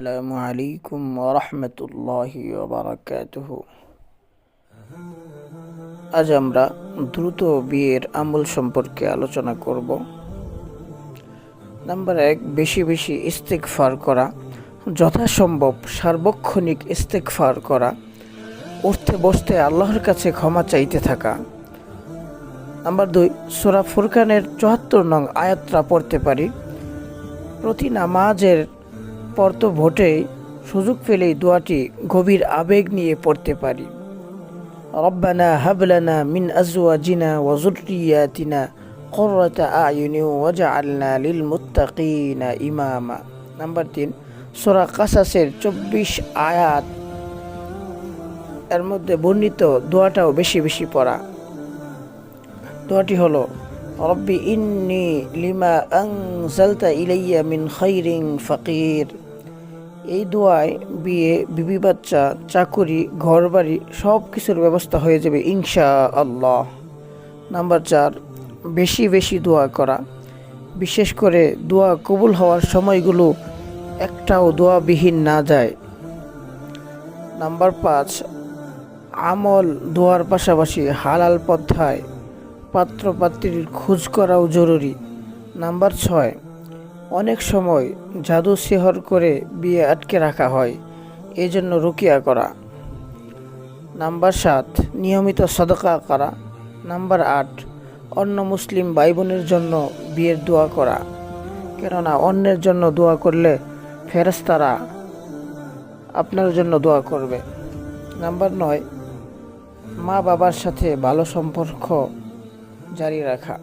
আসসালামু আলাইকুম ওরহমতুল্লাহি ওবরাকাতুহু আজ আমরা দ্রুত বিয়ের আমল সম্পর্কে আলোচনা করব। নাম্বার এক, বেশি বেশি ইস্তেকফার করা, যথাসম্ভব সার্বক্ষণিক ইস্তেকফার করা, উঠতে বসতে আল্লাহর কাছে ক্ষমা চাইতে থাকা। নাম্বার দুই, সোরা ফুরকানের চুয়াত্তর নং আয়াতটা পড়তে পারি। প্রতি নামাজের পর তো ভোটে সুযোগ পেলেই দোয়াটি গভীর আবেগ নিয়ে পড়তে পারি রব্বানা হাবলানা মিন আজওয়াজিনা ওয়া যুররিয়াতিনা قرة أعين وجعلنا للمتقين ইমামা নাম্বার তিন সোরা কাসাসের চব্বিশ আয়াত এর মধ্যে বর্ণিত দোয়াটাও বেশি বেশি পড়া দোয়াটি হলো রব্বি ইন্নি লিমা আনজালতা ইলাইয়া মিন খাইরিন ফাকির এই দোয়ায় বিয়ে, বিবি বাচ্চা, চাকুরি, ঘরবাড়ি সব কিছুর ব্যবস্থা হয়ে যাবে ইনশা আল্লাহ নাম্বার চার, বেশি বেশি দোয়া করা। বিশেষ করে দোয়া কবুল হওয়ার সময়গুলো একটাও দোয়াবিহীন না যায়। নাম্বার পাঁচ, আমল দোয়ার পাশাপাশি হালাল পন্থায় পাত্রপাত্রীর খোঁজ করাও জরুরি। নাম্বার ছয় অনেক সময় জাদু সেহর করে বিয়ে আটকে রাখা হয় এই জন্য রুকিয়া করা। নাম্বার সাত, নিয়মিত সদকা করা। নাম্বার আট, অন্য মুসলিম ভাই বোনের জন্য বিয়ের দোয়া করা। কেননা অন্যের জন্য দোয়া করলে ফেরেস্তারা আপনার জন্য দোয়া করবে। নাম্বার নয় মা বাবার সাথে ভালো সম্পর্ক জারি রাখা।